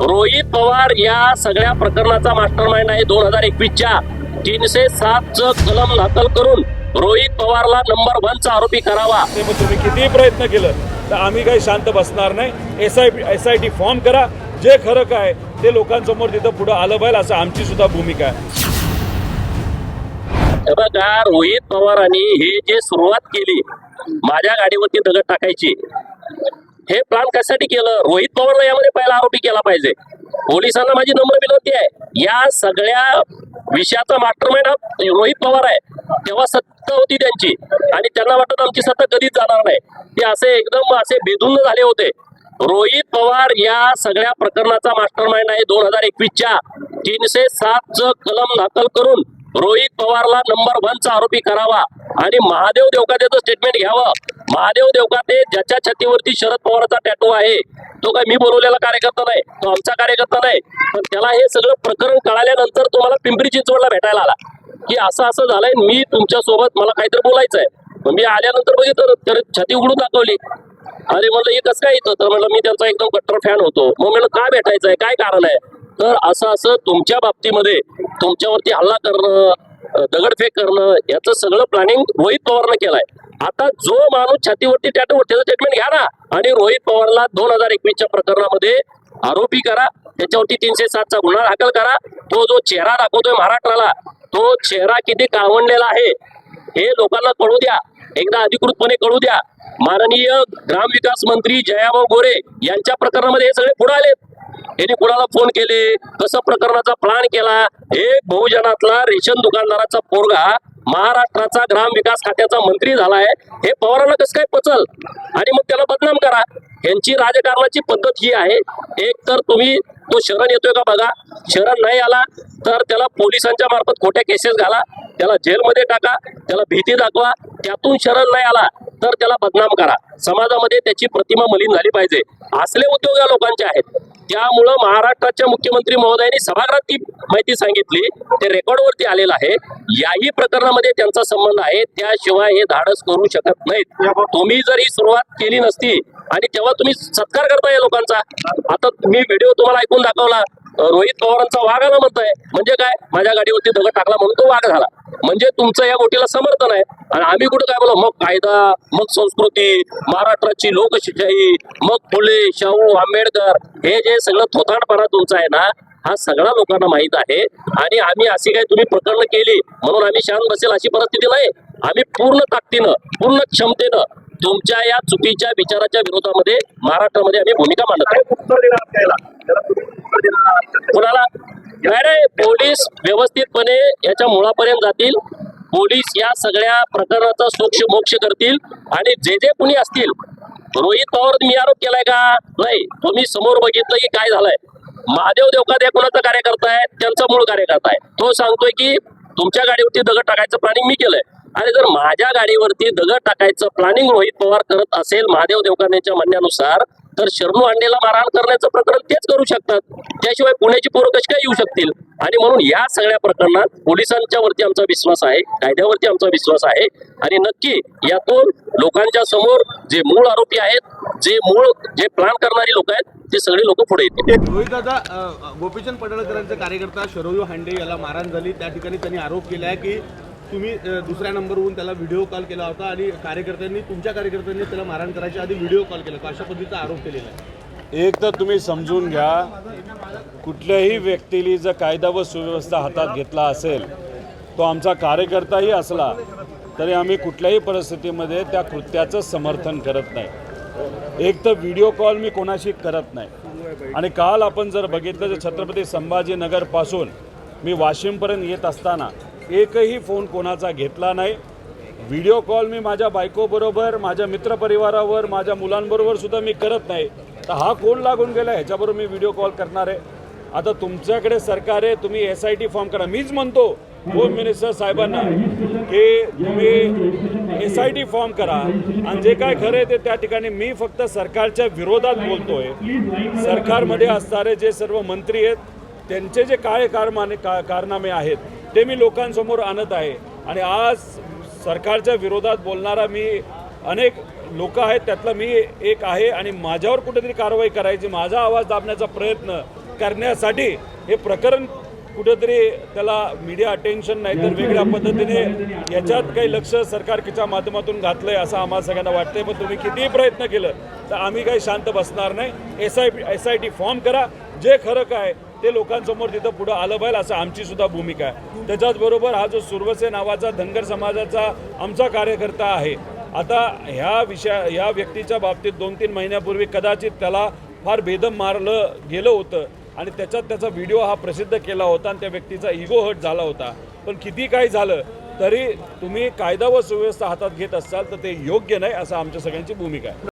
रोहित पवार या सगळ्या प्रकरणाचा मास्टर माइंड आहे दोन हजार एकवीसच्या. तीनशे सातचं कलम दाखल करून रोहित पवारला नंबर वनचा आरोपी करावा. तुम्ही कितीही प्रयत्न केलं तर आम्ही काही शांत बसणार नाही. S I S I T form करा. जे खरं काय ते लोकांसमोर तिथं पुढं आलं पाहिजे असं आमची सुद्धा भूमिका आहे. बघा रोहित पवारांनी हे जे सुरुवात केली माझ्या गाडीवरती दगड टाकायची. हे प्लान कशासाठी केलं? रोहित पवारला यामध्ये पहिला आरोपी केला पाहिजे. पोलिसांना माझी नम्र विनंती आहे. या सगळ्या विषयाचा मास्टरमाइंड हा रोहित पवार आहे. तेव्हा सत्ता होती त्यांची. आणि त्यांना वाटत आमची सत्ता कधीच जाणार नाही. ते असे एकदम असे बेधुंद झाले होते. रोहित पवार या सगळ्या प्रकरणाचा मास्टरमाइंड आहे दोन हजार एकवीसच्या. तीनशे सातचं कलम दाखल करून रोहित पवारला नंबर वनचा आरोपी करावा. आणि महादेव देवकातेचं स्टेटमेंट घ्यावं महादेव देवकाते ज्याच्या छातीवरती शरद पवारचा टॅटू आहे तो काय मी बोलवलेला कार्यकर्ता नाही तो आमचा कार्यकर्ता नाही पण त्याला हे सगळं प्रकरण कळाल्यानंतर तो मला पिंपरी चिंचवडला भेटायला आला. की असं असं झालंय मी तुमच्यासोबत मला काहीतरी बोलायचं आहे मग मी आल्यानंतर बघितलं तर छाती उघडून दाखवली. अरे म्हणलं हे कसं काय येतं? तर म्हणलं मी त्यांचा एकदम कट्टर फॅन होतो. मग म्हणलं काय भेटायचं आहे काय कारण आहे? तर असं असं तुमच्या बाबतीमध्ये तुमच्यावरती हल्ला करणं दगडफेक करणं याचं सगळं प्लॅनिंग रोहित पवारनं केलंय. आता जो माणूस छातीवरती टॅटू त्याचं स्टेटमेंट घ्या ना. आणि रोहित पवारला दोन हजार एकवीसच्या प्रकरणामध्ये आरोपी करा. त्याच्यावरती तीनशे सातचा गुन्हा दाखल करा. तो जो चेहरा दाखवतोय महाराष्ट्राला तो चेहरा किती कावंडलेला आहे हे लोकांना कळू द्या. एकदा अधिकृतपणे कळू द्या. माननीय ग्रामविकास मंत्री जयाभाऊ गोरे यांच्या प्रकरणामध्ये हे सगळे पुढे आले यांनी कुणाला फोन केले? कसं प्रकरणाचा प्लान केला? हे बहुजनातला रेशन दुकानदाराचा पोरगा महाराष्ट्राचा ग्राम विकास खात्याचा मंत्री झालाय. हे पवारांना कसं काय पचल? आणि मग त्याला बदनाम करा. यांची राजकारणाची पद्धत ही आहे. एक तर तुम्ही तो शरण येतोय का बघा? शरण नाही आला तर त्याला पोलिसांच्या मार्फत खोट्या केसेस घाला. त्याला जेलमध्ये टाका त्याला भीती दाखवा. त्यातून शरण नाही आला तर त्याला बदनाम करा. समाजामध्ये त्याची प्रतिमा मलिन झाली पाहिजे. असले उद्योग या लोकांचे आहेत. त्यामुळं महाराष्ट्राच्या मुख्यमंत्री महोदयांनी सभागृहात ती माहिती सांगितली ते रेकॉर्डवरती आलेलं आहे. याही प्रकरणामध्ये त्यांचा संबंध आहे. त्याशिवाय हे धाडस करू शकत नाहीत. तुम्ही जर ही सुरुवात केली नसती आणि तेव्हा तुम्ही सत्कार करताय या लोकांचा. आता मी व्हिडिओ तुम्हाला ऐकून दाखवला. रोहित पवारांचा वाघ आला म्हणताय. म्हणजे काय? माझ्या गाडीवरती दगड टाकला म्हणून तो वाघ झाला. म्हणजे तुमचं या गोष्टीला समर्थन आहे. आणि आम्ही कुठं काय बोला? मग कायदा मग संस्कृती महाराष्ट्राची लोकशाही मग फुले शाहू आंबेडकर हे जे सगळं थोताडपणा तुमचा आहे ना हा सगळा लोकांना माहीत आहे. आणि आम्ही अशी काही तुम्ही प्रकरण केली म्हणून आम्ही शांत बसेल अशी परिस्थिती नाही. आम्ही पूर्ण ताकदीनं पूर्ण क्षमतेनं तुमच्या या चुकीच्या विचाराच्या विरोधामध्ये महाराष्ट्रामध्ये आम्ही भूमिका मांडत आहोत. कुणाला? नाही नाही पोलीस व्यवस्थितपणे याच्या मुळापर्यंत जातील. पोलीस या सगळ्या प्रकरणाचा सोक्ष मोक्ष करतील. आणि जे जे कुणी असतील रोहित पवार मी आरोप केलाय का? नाही तुम्ही समोर बघितलं की काय झालंय. महादेव देवकात या कुणाचा कार्यकर्ता आहे? त्यांचा मूळ कार्यकर्ता आहे. तो सांगतोय की तुमच्या गाडीवरती दगड टाकायचं प्लॅनिंग मी केलंय. आणि जर माझ्या गाडीवरती दगड टाकायचं प्लॅनिंग रोहित पवार करत असेल महादेव देवकांच्या म्हणण्यानुसार तर शरणू अंडेला मारहाण करण्याचं प्रकरण तेच करू शकतात. त्याशिवाय पुण्याची पोरं कशी काय येऊ शकतील? आणि म्हणून या सगळ्या प्रकरणात पोलिसांच्या वरती आमचा विश्वास आहे कायद्यावरती आमचा विश्वास आहे. आणि नक्की यातून लोकांच्या समोर जे मूळ आरोपी आहेत जे मूळ जे प्लॅन करणारी लोक आहेत ते सगळे लोक पुढे येतील. रोहित दादा गोपीचंद पडळकरांचे कार्यकर्ता शरोयू हांडे याला मारहाण झाली. त्या ठिकाणी त्यांनी आरोप केला आहे की तुम्ही दुसऱ्या नंबरवरून त्याला व्हिडिओ कॉल केला होता आणि कार्यकर्त्यांनी तुमच्या कार्यकर्त्यांनी त्याला मारहाण करायच्या आधी व्हिडिओ कॉल केला अशा पद्धतीचा आरोप केलेला आहे. एक तर तुम्ही समजून घ्या कुठल्याही व्यक्तीने जर कायदा व सुव्यवस्था हातात घेतला असेल तो आमचा कार्यकर्ताही असला तरी आम्ही कुठल्याही परिस्थितीमध्ये त्या कृत्याचं समर्थन करत नाही. एक तर व्हिडिओ कॉल मी कोणाशी करत नाही. आणि काल आपण जर बघितलं तर छत्रपती संभाजीनगरपासून मी वाशिमपर्यंत येत असताना एकही फोन कोणाचा घेतला नाही. व्हिडिओ कॉल मी माझ्या बायकोबरोबर माझ्या मित्रपरिवारावर माझ्या मुलांबरोबर सुद्धा मी करत नाही. तर हा कोण लागून गेला ह्याच्याबरोबर मी व्हिडिओ कॉल करणार आहे. आता तुमच्याकडे सरकार आहे तुम्ही एस आय टी फॉर्म करा. मीच म्हणतो होम मिनिस्टर साहेबांना की तुम्ही एस आय टी फॉर्म करा. आणि जे काय खरं आहे ते त्या ठिकाणी मी फक्त सरकारच्या विरोधात बोलतोय. सरकारमध्ये असणारे जे सर्व मंत्री आहेत त्यांचे जे काय कारमाने का कारनामे आहेत ते मी लोकांसमोर आणत आहे. आणि आज सरकारच्या विरोधात बोलणारा मी अनेक लोक आहेत त्यातला मी एक आहे. आणि माझ्यावर कुठेतरी कारवाई करायची माझा आवाज दाबण्याचा प्रयत्न करण्यासाठी हे प्रकरण कुठंतरी त्याला मीडिया अटेन्शन नाही तर वेगळ्या पद्धतीने याच्यात काही लक्ष सरकारच्या माध्यमातून घातलं आहे असं आम्हाला सगळ्यांना वाटतंय. पण तुम्ही कितीही प्रयत्न केलं तर आम्ही काही शांत बसणार नाही. S I S I T form करा. जे खरं काय ते लोकांसमोर तिथं पुढं आलं पाहिजे असं आमची सुद्धा भूमिका आहे. त्याच्याचबरोबर हा जो सुरवसे नावाचा धनगर समाजाचा आमचा कार्यकर्ता आहे आता ह्या विषया ह्या व्यक्तीच्या बाबतीत दोन तीन महिन्यापूर्वी कदाचित त्याला फार बेदम मारलं गेलं होतं आणि त्याच्यात त्याचा व्हिडिओ हा प्रसिद्ध केला होता आणि त्या व्यक्तीचा इगो हट झाला होता. पण किती काही झालं तरी तुम्ही कायदा व सुव्यवस्था हातात घेत असाल तर ते योग्य नाही असं आमच्या सगळ्यांची भूमिका आहे.